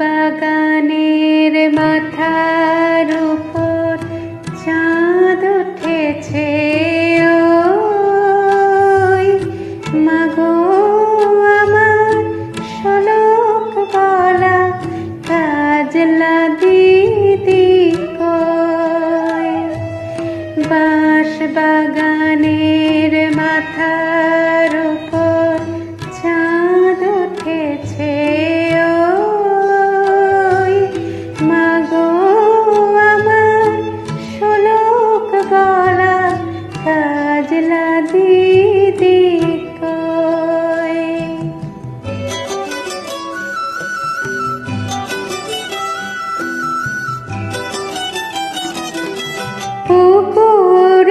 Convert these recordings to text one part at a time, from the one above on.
বাগানের মাথার উপর চাঁদ উঠেছে। মাগো বাঁশ বাগানের মাথার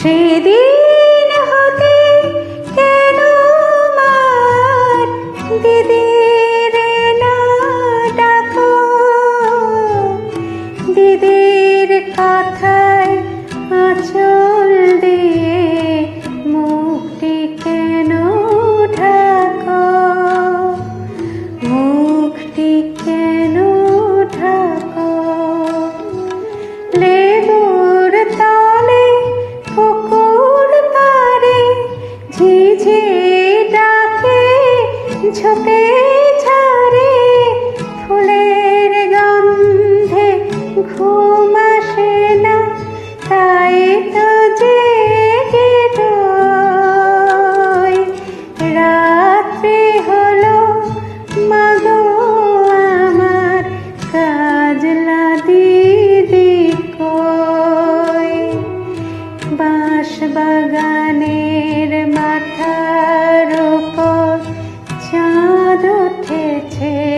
ക്ഷേതീ ঝোপে ঝাড়ে ফুলের গন্ধে ঘুম আসে না, তাই তো জেগে রাত্রি হলো, মাগো, আমার কাজলা দিদি কই? বাঁশ বাগানের উঠেছে